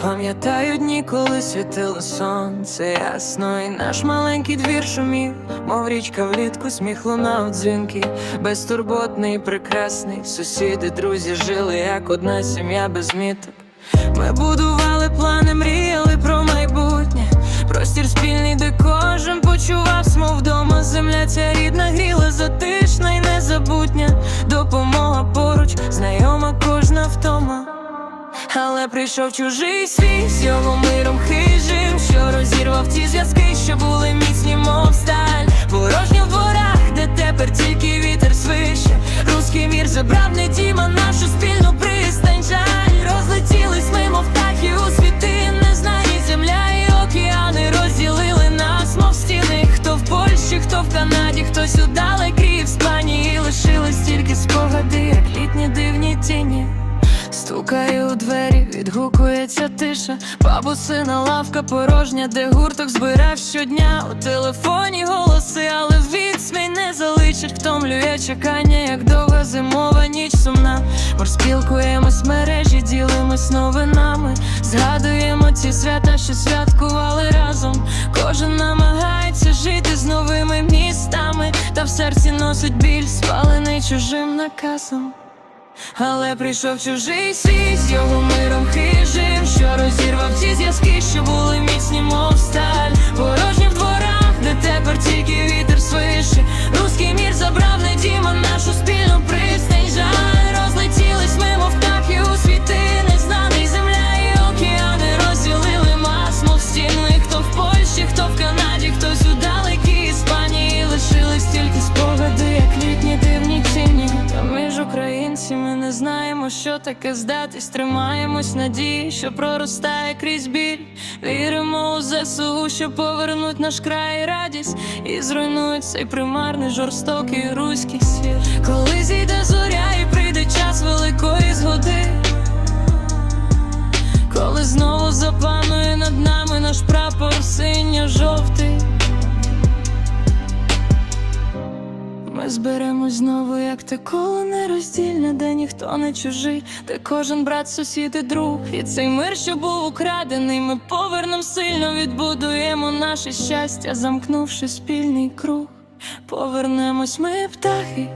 Пам'ятаю дні, коли світило сонце ясно, і наш маленький двір шумів, мов річка влітку, сміх лунав дзвінки, безтурботний, прекрасний. Сусіди, друзі жили, як одна сім'я без міток. Ми будували плани, мріяли про майбутнє. Простір спільний, де кожен почував, мов вдома. Земля ця рідна гріла, затишна і незабутня. Допомога поруч, знайома кожна втома. Але прийшов чужий світ з його миром хижим, що розірвав ті зв'язки, що були міцні, мов сталь. Порожні в дворах, де тепер тільки вітер свище. Руський мір забрав не дім, а нашу спільну пристань. Жаль, розлетілись мимо птахи у світи, незнані земля і океани розділили нас, мов стіни. Хто в Польщі, хто в Канаді, хтось у далекій Іспанії. Лишились тільки спогади, як літні дивні тіні. Стукає у двері, відгукується тиша. Бабусина лавка порожня, де гурток збирав щодня. У телефоні голоси, але відсмій не залишить. Втомлює чекання, як довга зимова ніч сумна. Мор спілкуємось мережі, ділимось новинами. Згадуємо ці свята, що святкували разом. Кожен намагається жити з новими містами, та в серці носить біль, спалений чужим наказом. Але прийшов чужий світ з його миром хижим, що розірвав ті зв'язки, що були міцні, мов сталь. Порожні в дворах, де тепер тільки вітер свише. Руський мір забрав не дім, а нашу спільну пристань. Жаль, розлетілись мимо птахи у світи, незнаний земля і океани розділили мас, мов стіни. Хто в Польщі, хто в Канаді, знаємо, що таке здатись. Тримаємось надії, що проростає крізь біль. Віримо у ЗСУ, що повернуть наш край і радість і зруйнують цей примарний жорстокий руський світ. Коли зійде зоря і прийде час великої згоди. Коли знову запанує над нами наш прапор синьо-жовтий. Ми зберемось знову, як те коло нероздільне, де ніхто не чужий, де кожен брат, сусід і друг. І цей мир, що був украдений, ми повернем сильно, відбудуємо наше щастя, замкнувши спільний круг. Повернемось ми, птахи,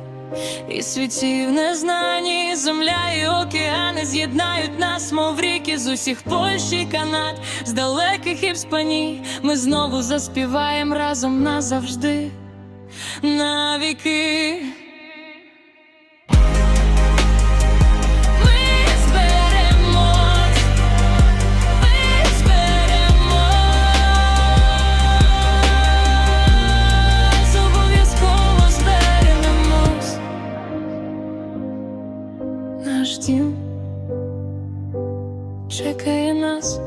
і світів незнані, земля і океани з'єднають нас, мов ріки з усіх Польщ і Канад, з далеких Іспаній. Ми знову заспіваємо разом назавжди навіки. Наш дім чекає нас.